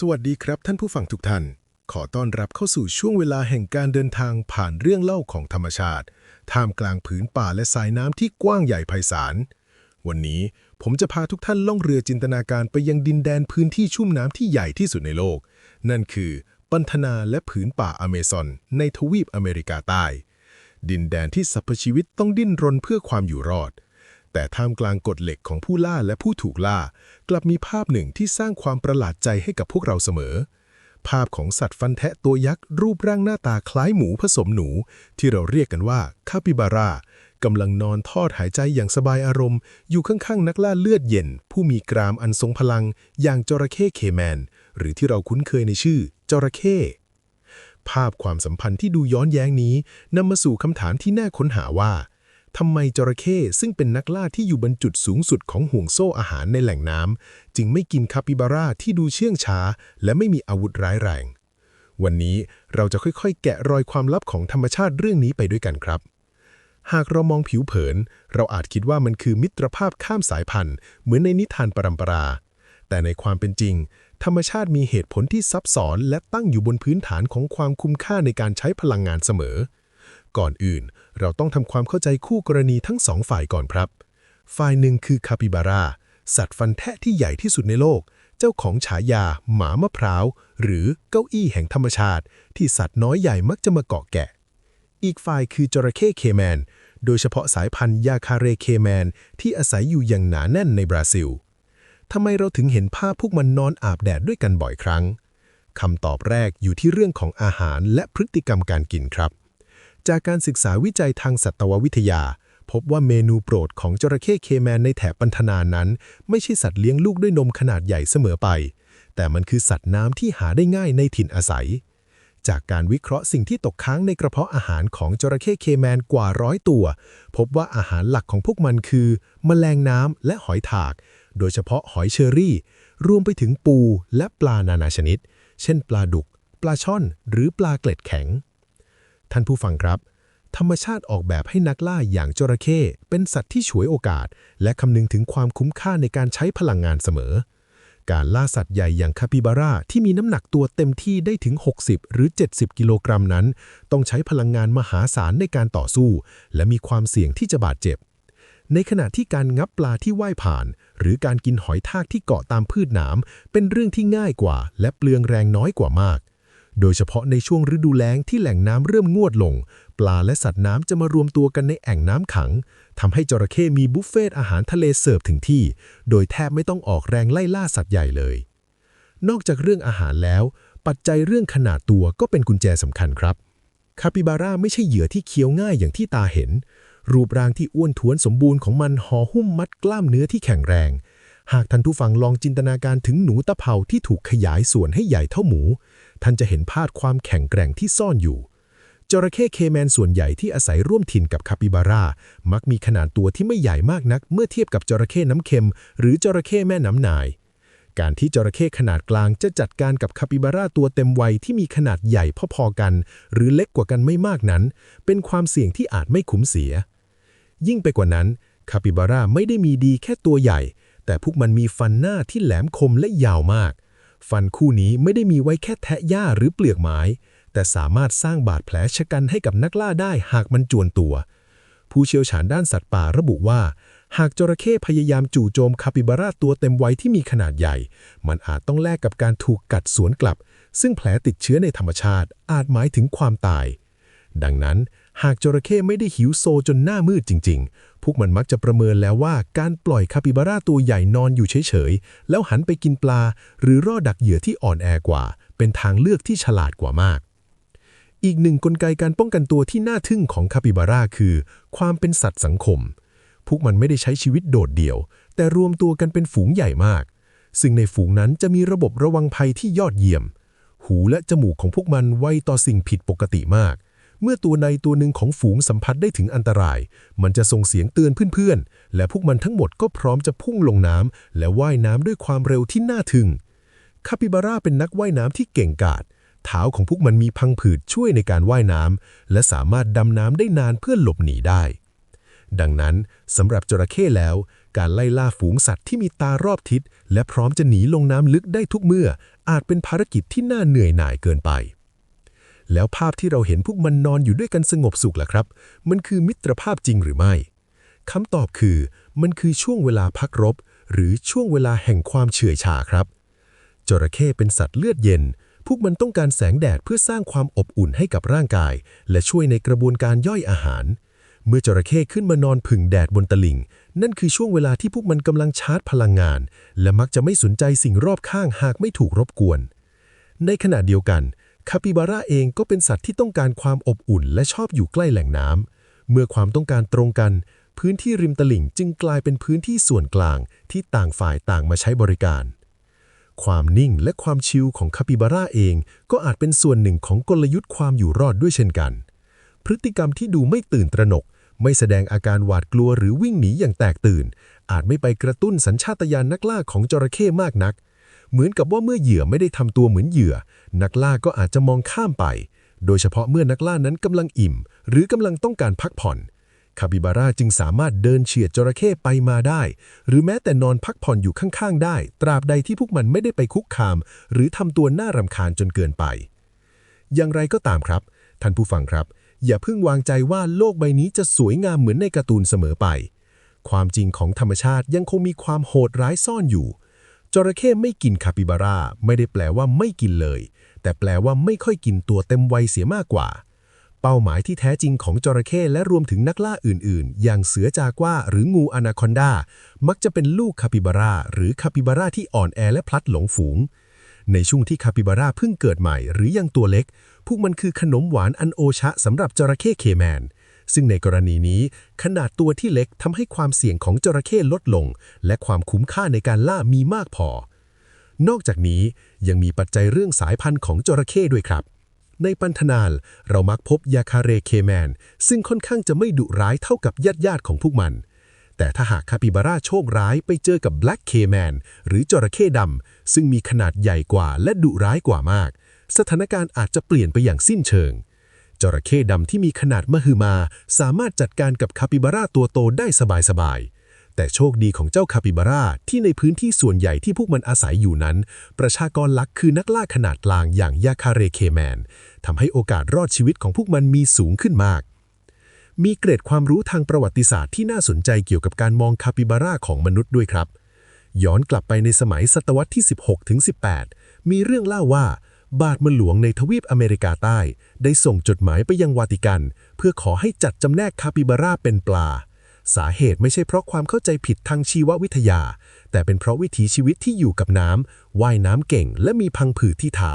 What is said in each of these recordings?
สวัสดีครับท่านผู้ฟังทุกท่าน ขอต้อนรับเข้าสู่ช่วงเวลาแห่งการเดินทางผ่านเรื่องเล่าของธรรมชาติ ท่ามกลางผืนป่าและสายน้ำที่กว้างใหญ่ไพศาล วันนี้ผมจะพาทุกท่านล่องเรือจินตนาการไปยังดินแดนพื้นที่ชุ่มน้ำที่ใหญ่ที่สุดในโลก นั่นคือปันธนาและผืนป่าอเมซอนในทวีปอเมริกาใต้ ดินแดนที่สรรพชีวิตต้องดิ้นรนเพื่อความอยู่รอด แต่ท่ามกลางกฎเหล็กของผู้ล่าและผู้ถูกล่า กลับมีภาพหนึ่งที่สร้างความประหลาดใจให้กับพวกเราเสมอ ภาพของสัตว์ฟันแทะตัวยักษ์รูปร่างหน้าตาคล้ายหมูผสมหนู ที่เราเรียกกันว่าคาปิบาร่ากำลังนอนทอดหายใจอย่างสบายอารมณ์ อยู่ข้างๆ นักล่าเลือดเย็น ผู้มีกรามอันทรงพลัง อย่างจระเข้เคแมน หรือที่เราคุ้นเคยในชื่อจระเข้ภาพความสัมพันธ์ที่ดูย้อนแย้งนี้นำมาสู่คำถามที่น่าค้นหาว่า ทำไมจระเข้ซึ่งเป็นนักล่าที่อยู่บนจุดสูงสุดของห่วงโซ่อาหารในแหล่งน้ำจึงไม่กินคาปิบาร่าที่ดูเชื่องช้า และไม่มีอาวุธร้ายแรง วันนี้เราจะค่อยๆ แกะรอยความลับของธรรมชาติเรื่องนี้ไปด้วยกันครับ หากเรามองผิวเผิน เราอาจคิดว่ามันคือมิตรภาพข้ามสายพันธุ์ เหมือนในนิทานปรัมปรา แต่ในความเป็นจริง ธรรมชาติมีเหตุผลที่ซับซ้อนและตั้งอยู่บนพื้นฐานของความคุ้มค่าในการใช้พลังงานเสมอ ก่อนอื่น เราต้องทำความเข้าใจคู่กรณีทั้งสองฝ่ายก่อนครับ ฝ่ายหนึ่งคือคาปิบาร่าสัตว์ฟันแทะที่ใหญ่ที่สุดในโลก เจ้าของฉายา หมามะพร้าว หรือเก้าอี้แห่งธรรมชาติ ที่สัตว์น้อยใหญ่มักจะมาเกาะแกะ อีกฝ่ายคือจระเข้เคแมน โดยเฉพาะสายพันธุ์ยาคาเรเคแมน ที่อาศัยอยู่อย่างหนาแน่นในบราซิลทำไมเราถึงเห็นภาพพวกมันนอนอาบแดดด้วยกันบ่อยครั้งคำตอบแรกอยู่ที่เรื่องของอาหารและพฤติกรรมการกินครับ จากการศึกษาวิจัยทางสัตววิทยา พบว่าเมนูโปรดของจระเข้เคแมนในแถบปันธนานั้น ไม่ใช่สัตว์เลี้ยงลูกด้วยนมขนาดใหญ่เสมอไป แต่มันคือสัตว์น้ำที่หาได้ง่ายในถิ่นอาศัย จากการวิเคราะห์สิ่งที่ตกค้างในกระเพาะอาหารของจระเข้เคแมนกว่าร้อยตัว พบว่าอาหารหลักของพวกมันคือ แมลงน้ำและหอยถาก โดยเฉพาะหอยเชอรี่ รวมไปถึงปูและปลานานาชนิด เช่น ปลาดุก ปลาช่อน หรือปลาเกล็ดแข็ง ท่านผู้ฟังครับ ธรรมชาติออกแบบให้นักล่าอย่างจระเข้เป็นสัตว์ที่ฉวยโอกาส และคำนึงถึงความคุ้มค่าในการใช้พลังงานเสมอ การล่าสัตว์ใหญ่อย่างคาปิบาร่าที่มีน้ำหนักตัวเต็มที่ได้ถึง 60 หรือ 70 กิโลกรัมนั้น ต้องใช้พลังงานมหาศาลในการต่อสู้ และมีความเสี่ยงที่จะบาดเจ็บในขณะที่การงับปลาที่ว่ายผ่าน หรือการกินหอยทากที่เกาะตามพืชหนามเป็นเรื่องที่ง่ายกว่า และเปลืองแรงน้อยกว่ามาก โดยเฉพาะในช่วงฤดูแล้งที่แหล่งน้ำเริ่มงวดลง ปลาและสัตว์น้ำจะมารวมตัวกันในแอ่งน้ำขังทำให้จระเข้มีบุฟเฟ่ต์อาหารทะเลเสิร์ฟถึงที่ โดยแทบไม่ต้องออกแรงไล่ล่าสัตว์ใหญ่เลย นอกจากเรื่องอาหารแล้ว ปัจจัยเรื่องขนาดตัวก็เป็นกุญแจสำคัญครับคาปิบาร่าไม่ใช่เหยื่อที่เคี้ยวง่ายอย่างที่ตาเห็น รูปร่างที่อ้วนท้วนสมบูรณ์ของมันห่อหุ้มมัดกล้ามเนื้อที่แข็งแรง หากท่านผู้ฟังลองจินตนาการถึงหนูตะเภาที่ถูกขยายส่วนให้ใหญ่เท่าหมู ท่านจะเห็นภาพความแข็งแกร่งที่ซ่อนอยู่ จระเข้เคแมนส่วนใหญ่ที่อาศัยร่วมถิ่นกับคาปิบาร่า มักมีขนาดตัวที่ไม่ใหญ่มากนัก เมื่อเทียบกับจระเข้น้ำเค็ม หรือจระเข้แม่น้ำนาย การที่จระเข้ขนาดกลางจะจัดการกับคาปิบาร่าตัวเต็มวัยที่มีขนาดใหญ่พอๆกัน หรือเล็กกว่ากันไม่มากนั้น เป็นความเสี่ยงที่อาจไม่คุ้มเสีย ยิ่งไปกว่านั้นคาปิบาร่าไม่ได้มีดีแค่ตัวใหญ่ แต่พวกมันมีฟันหน้าที่แหลมคมและยาวมาก ฟันคู่นี้ไม่ได้มีไว้แค่แทะหญ้าหรือเปลือกไม้ แต่สามารถสร้างบาดแผลชะกันให้กับนักล่าได้หากมันจวนตัว ผู้เชี่ยวชาญด้านสัตว์ป่าระบุว่า หากจระเข้พยายามจู่โจมคาปิบาร่าตัวเต็มวัยที่มีขนาดใหญ่ มันอาจต้องแลกกับการถูกกัดสวนกลับ ซึ่งแผลติดเชื้อในธรรมชาติ อาจหมายถึงความตาย ดังนั้น หากจระเข้ไม่ได้หิวโซจนหน้ามืดจริงๆ พวกมันมักจะประเมินแล้วว่าการปล่อยคาปิบาร่าตัวใหญ่นอนอยู่เฉยๆ แล้วหันไปกินปลา หรือรอดักเหยื่อที่อ่อนแอกว่า เป็นทางเลือกที่ฉลาดกว่ามาก อีกหนึ่งกลไกการป้องกันตัวที่น่าทึ่งของคาปิบาร่าคือ ความเป็นสัตว์สังคม พวกมันไม่ได้ใช้ชีวิตโดดเดี่ยว แต่รวมตัวกันเป็นฝูงใหญ่มาก ซึ่งในฝูงนั้นจะมีระบบระวังภัยที่ยอดเยี่ยม หูและจมูกของพวกมันไวต่อสิ่งผิดปกติมาก เมื่อตัวในตัวหนึ่งของฝูงสัมผัสได้ถึงอันตราย มันจะส่งเสียงเตือนเพื่อนๆ และพวกมันทั้งหมดก็พร้อมจะพุ่งลงน้ำและว่ายน้ำด้วยความเร็วที่น่าทึ่ง คาปิบาร่าเป็นนักว่ายน้ำที่เก่งกาจ เท้าของพวกมันมีพังผืดช่วยในการว่ายน้ำและสามารถดำน้ำได้นานเพื่อหลบหนีได้ ดังนั้นสำหรับจระเข้แล้ว การไล่ล่าฝูงสัตว์ที่มีตารอบทิศ และพร้อมจะหนีลงน้ำลึกได้ทุกเมื่อ อาจเป็นภารกิจที่น่าเหนื่อยหน่ายเกินไป แล้วภาพที่เราเห็นพวกมันนอนอยู่ด้วยกันสงบสุขล่ะครับ มันคือมิตรภาพจริงหรือไม่คำตอบคือ มันคือช่วงเวลาพักรบ หรือช่วงเวลาแห่งความเฉื่อยชาครับ จระเข้เป็นสัตว์เลือดเย็น พวกมันต้องการแสงแดดเพื่อสร้างความอบอุ่นให้กับร่างกาย และช่วยในกระบวนการย่อยอาหาร เมื่อจระเข้ขึ้นมานอนผึ่งแดดบนตลิ่ง นั่นคือช่วงเวลาที่พวกมันกำลังชาร์จพลังงาน และมักจะไม่สนใจสิ่งรอบข้างหากไม่ถูกรบกวน ในขณะเดียวกัน คาปิบาร่าเองก็เป็นสัตว์ที่ต้องการความอบอุ่นและชอบอยู่ใกล้แหล่งน้ำ เมื่อความต้องการตรงกัน พื้นที่ริมตลิ่งจึงกลายเป็นพื้นที่ส่วนกลางที่ต่างฝ่ายต่างมาใช้บริการ ความนิ่งและความชิลของคาปิบาร่าเองก็อาจเป็นส่วนหนึ่งของกลยุทธ์ความอยู่รอดด้วยเช่นกัน พฤติกรรมที่ดูไม่ตื่นตระหนก ไม่แสดงอาการหวาดกลัวหรือวิ่งหนีอย่างแตกตื่น อาจไม่ไปกระตุ้นสัญชาตญาณนักล่าของจระเข้มากนัก เหมือนกับว่าเมื่อเหยื่อไม่ได้ทำตัวเหมือนเหยื่อ นักล่าก็อาจจะมองข้ามไป โดยเฉพาะเมื่อนักล่านั้นกำลังอิ่ม หรือกำลังต้องการพักผ่อน คาปิบาร่าจึงสามารถเดินเฉียดจระเข้ไปมาได้ หรือแม้แต่นอนพักผ่อนอยู่ข้างๆ ได้ ตราบใดที่พวกมันไม่ได้ไปคุกคาม หรือทำตัวน่ารำคาญจนเกินไป อย่างไรก็ตามครับ ท่านผู้ฟังครับ อย่าเพิ่งวางใจว่าโลกใบนี้จะสวยงามเหมือนในการ์ตูนเสมอไป ความจริงของธรรมชาติยังคงมีความโหดร้ายซ่อนอยู่ จระเข้ไม่กินคาปิบาร่าไม่ได้แปลว่าไม่กินเลย แต่แปลว่าไม่ค่อยกินตัวเต็มวัยเสียมากกว่า เป้าหมายที่แท้จริงของจระเข้และรวมถึงนักล่าอื่นๆ อย่างเสือจากว่าหรืองูอนาคอนดา มักจะเป็นลูกคาปิบาร่าหรือคาปิบาร่าที่อ่อนแอและพลัดหลงฝูง ในช่วงที่คาปิบาร่าเพิ่งเกิดใหม่หรือยังตัวเล็ก พวกมันคือขนมหวานอันโอชะสำหรับจระเข้เคแมน ซึ่งในกรณีนี้ขนาดตัวที่เล็กทำให้ความเสี่ยงของจระเข้ลดลง และความคุ้มค่าในการล่ามีมากพอ นอกจากนี้ยังมีปัจจัยเรื่องสายพันธุ์ของจระเข้ด้วยครับ ในปันธนาลเรามักพบยาคาเรเคแมน ซึ่งค่อนข้างจะไม่ดุร้ายเท่ากับญาติญาติๆของพวกมัน แต่ถ้าหากคาปิบาร่าโชคร้ายไปเจอกับแบล็กเคแมนหรือจระเข้ดำซึ่งมีขนาดใหญ่กว่าและดุร้ายกว่ามาก สถานการณ์อาจจะเปลี่ยนไปอย่างสิ้นเชิง จระเข้ดำที่มีขนาดมหึมา สามารถจัดการกับคาปิบาร่าตัวโตได้สบายๆ แต่โชคดีของเจ้าคาปิบาร่าที่ในพื้นที่ส่วนใหญ่ที่พวกมันอาศัยอยู่นั้น ประชากรหลักคือนักล่าขนาดกลางอย่างยาคาเรเคแมนทำให้โอกาสรอดชีวิตของพวกมันมีสูงขึ้นมาก มีเกร็ดความรู้ทางประวัติศาสตร์ที่น่าสนใจเกี่ยวกับการมองคาปิบาร่าของมนุษย์ด้วยครับ ย้อนกลับไปในสมัยศตวรรษที่ 16ถึง18 มีเรื่องเล่าว่า บาทมันหลวงในทวีปอเมริกาใต้ ได้ส่งจดหมายไปยังวาติกัน เพื่อขอให้จัดจำแนกคาปิบาร่าเป็นปลา สาเหตุไม่ใช่เพราะความเข้าใจผิดทางชีววิทยา แต่เป็นเพราะวิถีชีวิตที่อยู่กับน้ำว่ายน้ำเก่ง และมีพังผืดที่เท้า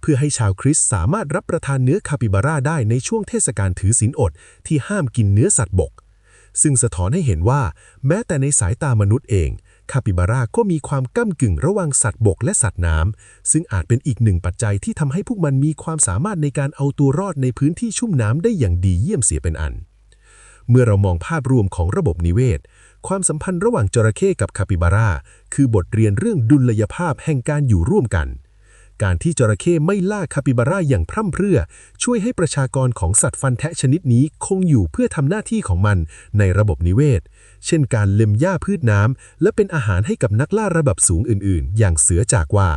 เพื่อให้ชาวคริสสามารถรับประทานเนื้อคาปิบาร่าได้ในช่วงเทศกาลถือศีลอดที่ห้ามกินเนื้อสัตว์บก ซึ่งสะท้อนให้เห็นว่า แม้แต่ในสายตามนุษย์เอง คาปิบาร่าก็มีความก้ากึ่งระหว่างสัตว์บกและสัตว์น้ำ ซึ่งอาจเป็นอีกหนึ่งปัจจัยที่ทำให้พวกมันมีความสามารถในการเอาตัวรอดในพื้นที่ชุ่มน้ำได้อย่างดีเยี่ยมเสียเป็นอัน เมื่อเรามองภาพรวมของระบบนิเวศ ความสัมพันธ์ระหว่างจระเข้กับคาปิบาร่าคือบทเรียนเรื่องดุลยภาพแห่งการอยู่ร่วมกัน การที่จระเข้ไม่ล่าคาปิบาร่าอย่างพร่ำเพรื่อ ช่วยให้ประชากรของสัตว์ฟันแทะชนิดนี้คงอยู่เพื่อทำหน้าที่ของมันในระบบนิเวศ เช่นการเล็มหญ้าพืชน้ำและเป็นอาหารให้กับนักล่าระดับสูงอื่น ๆ อย่างเสือจากว่า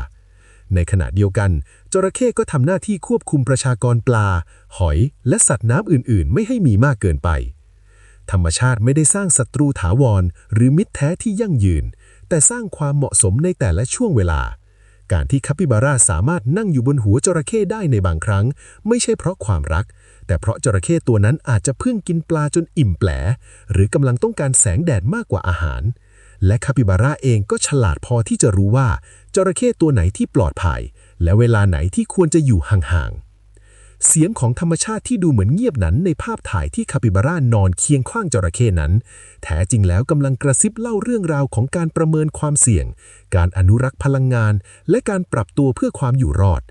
ในขณะเดียวกัน จระเข้ก็ทำหน้าที่ควบคุมประชากรปลา หอย และสัตว์น้ำอื่น ๆ ไม่ให้มีมากเกินไป ธรรมชาติไม่ได้สร้างศัตรูถาวร หรือมิตรแท้ที่ยั่งยืน แต่สร้างความเหมาะสมในแต่ละช่วงเวลา การที่คาปิบาร่าสามารถนั่งอยู่บนหัวจระเข้ได้ในบางครั้ง ไม่ใช่เพราะความรัก แต่เพราะจระเข้ตัวนั้นอาจจะเพิ่งกินปลาจนอิ่มแปลหรือกำลังต้องการแสงแดดมากกว่าอาหาร และคาปิบาร่าเองก็ฉลาดพอที่จะรู้ว่าจระเข้ตัวไหนที่ปลอดภัย และเวลาไหนที่ควรจะอยู่ห่างๆ เสียงของธรรมชาติที่ดูเหมือนเงียบนั้นในภาพถ่ายที่คาปิบาร่านอนเคียงข้างจระเข้นั้น แท้จริงแล้วกำลังกระซิบเล่าเรื่องราวของการประเมินความเสี่ยง การอนุรักษ์พลังงาน และการปรับตัวเพื่อความอยู่รอด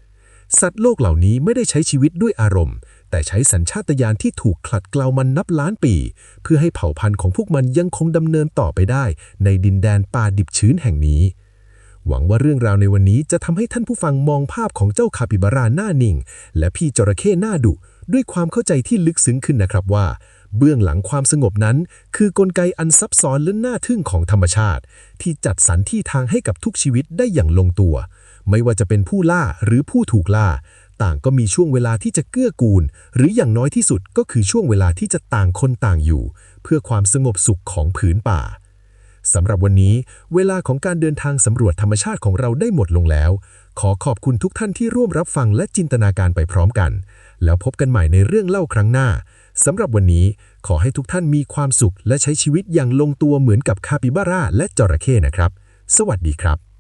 สัตว์โลกเหล่านี้ไม่ได้ใช้ชีวิตด้วยอารมณ์ แต่ใช้สัญชาตญาณที่ถูกคลัดเกลามันนับล้านปี เพื่อให้เผ่าพันธุ์ของพวกมันยังคงดำเนินต่อไปได้ ในดินแดนป่าดิบชื้นแห่งนี้ หวังว่าเรื่องราวในวันนี้จะทำให้ท่านผู้ฟังมองภาพของเจ้าคาปิบาร่าหน้านิ่ง และพี่จระเข้หน้าดุด้วยความเข้าใจที่ลึกซึ้งขึ้นนะครับว่า เบื้องหลังความสงบนั้น คือกลไกอันซับซ้อนและน่าทึ่งของธรรมชาติ ที่จัดสรรที่ทางให้กับทุกชีวิตได้อย่างลงตัว ไม่ว่าจะเป็นผู้ล่าหรือผู้ถูกล่า ต่างก็มีช่วงเวลาที่จะเกื้อกูล หรืออย่างน้อยที่สุดก็คือช่วงเวลาที่จะต่างคนต่างอยู่ เพื่อความสงบสุขของผืนป่า สำหรับวันนี้ เวลาของการเดินทางสำรวจธรรมชาติของเราได้หมดลงแล้ว ขอขอบคุณทุกท่านที่ร่วมรับฟังและจินตนาการไปพร้อมกัน แล้วพบกันใหม่ในเรื่องเล่าครั้งหน้าสำหรับวันนี้ขอให้ทุกท่านมีความสุขและใช้ชีวิตอย่างลงตัวเหมือนกับคาปิบาร่าและจระเข้นะครับ สวัสดีครับ